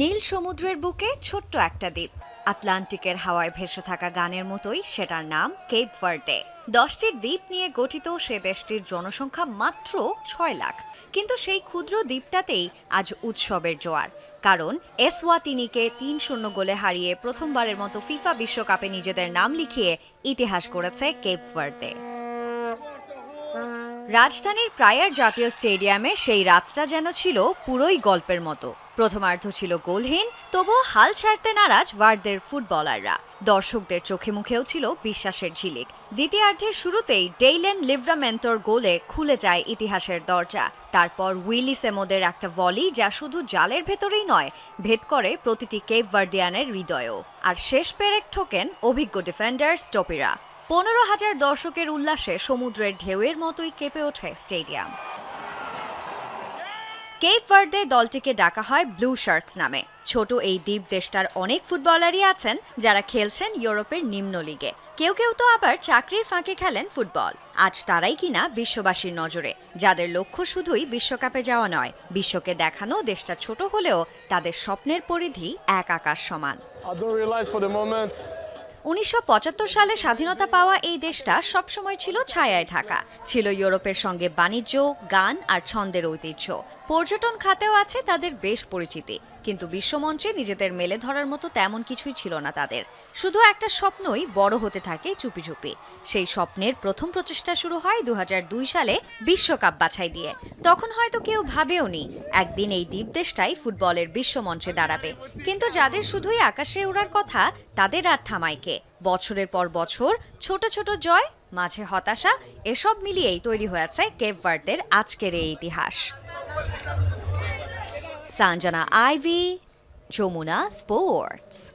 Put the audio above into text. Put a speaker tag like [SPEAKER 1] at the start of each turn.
[SPEAKER 1] নীল সমুদ্রের বুকে ছোট্ট একটা দ্বীপ। আটলান্টিকের হাওয়ায় ভেসে থাকা গানের মতোই সেটার নাম কেপ ভার্ডে দশটির দ্বীপ নিয়ে গঠিত সে দেশটির জনসংখ্যা মাত্র ছয় লাখ। কিন্তু সেই ক্ষুদ্র দ্বীপটাতেই আজ উৎসবের জোয়ার। কারণ এসওয়াতিনিকে তিন শূন্য গোলে হারিয়ে প্রথমবারের মতো ফিফা বিশ্বকাপে নিজেদের নাম লিখিয়ে ইতিহাস করেছে কেপ ভার্ডে রাজধানীর প্রায়ার জাতীয় স্টেডিয়ামে সেই রাতটা যেন ছিল পুরোই গল্পের মতো। প্রথমার্ধ ছিল গোলহীন, তবুও হাল ছাড়তে নারাজ ওয়ার্ডদের ফুটবলাররা। দর্শকদের চোখে মুখেও ছিল বিশ্বাসের ঝিলিক। দ্বিতীয়ার্ধের শুরুতেই ডেইলেন লিভরামেন্টোর গোলে খুলে যায় ইতিহাসের দরজা। তারপর উইলি সেমোদের একটা ভলি যা শুধু জালের ভেতরেই নয়, ভেদ করে প্রতিটি কেপ ভার্ডিয়ানের হৃদয়ও। আর শেষ পেরেক ঠোকেন অভিজ্ঞ ডিফেন্ডার স্টোপিরা। পনেরো হাজার দর্শকের উল্লাসে সমুদ্রের ঢেউয়ের মতোই কেঁপে ওঠে স্টেডিয়াম। কেপ ভার্ডে দলটিকে ডাকা হয় ব্লু শার্কস নামে। ছোট এই দ্বীপ দেশটার অনেক ফুটবলারই আছেন যারা খেলছেন ইউরোপের নিম্ন লিগে। কেউ কেউ তো আবার চাকরির ফাঁকে খেলেন ফুটবল। আজ তারাই কিনা বিশ্ববাসীর নজরে, যাদের লক্ষ্য শুধুই বিশ্বকাপে যাওয়া নয়, বিশ্বকে দেখানো দেশটা ছোট হলেও তাদের স্বপ্নের পরিধি এক আকাশ সমান। উনিশশো সালে স্বাধীনতা পাওয়া এই দেশটা সবসময় ছিল ছায়ায় ঢাকা ছিল ইউরোপের সঙ্গে বাণিজ্য, গান আর ছন্দের ঐতিহ্য। পর্যটন খাতেও আছে তাদের বেশ পরিচিতি, কিন্তু বিশ্বমঞ্চে নিজেদের মেলে ধরার মতো তেমন কিছুই ছিল না তাদের। শুধু একটা স্বপ্নই বড় হতে থাকে চুপি চুপি। সেই স্বপ্নের প্রথম প্রচেষ্টা শুরু হয় দুহাজার দুই সালে বিশ্বকাপ বাছাই দিয়ে। তখন হয়তো কেউ ভাবেওনি একদিন এই দ্বীপ দেশটাই ফুটবলের বিশ্বমঞ্চে দাঁড়াবে। কিন্তু যাদের শুধুই আকাশে ওড়ার কথা, তাদের আর থামাইকে বছরের পর বছর, ছোট ছোট জয়, মাঝে হতাশা, এসব মিলিয়েই তৈরি হয়েছে কেপ আজকের এই ইতিহাস। Sanjana Ivy, Jomuna Sports.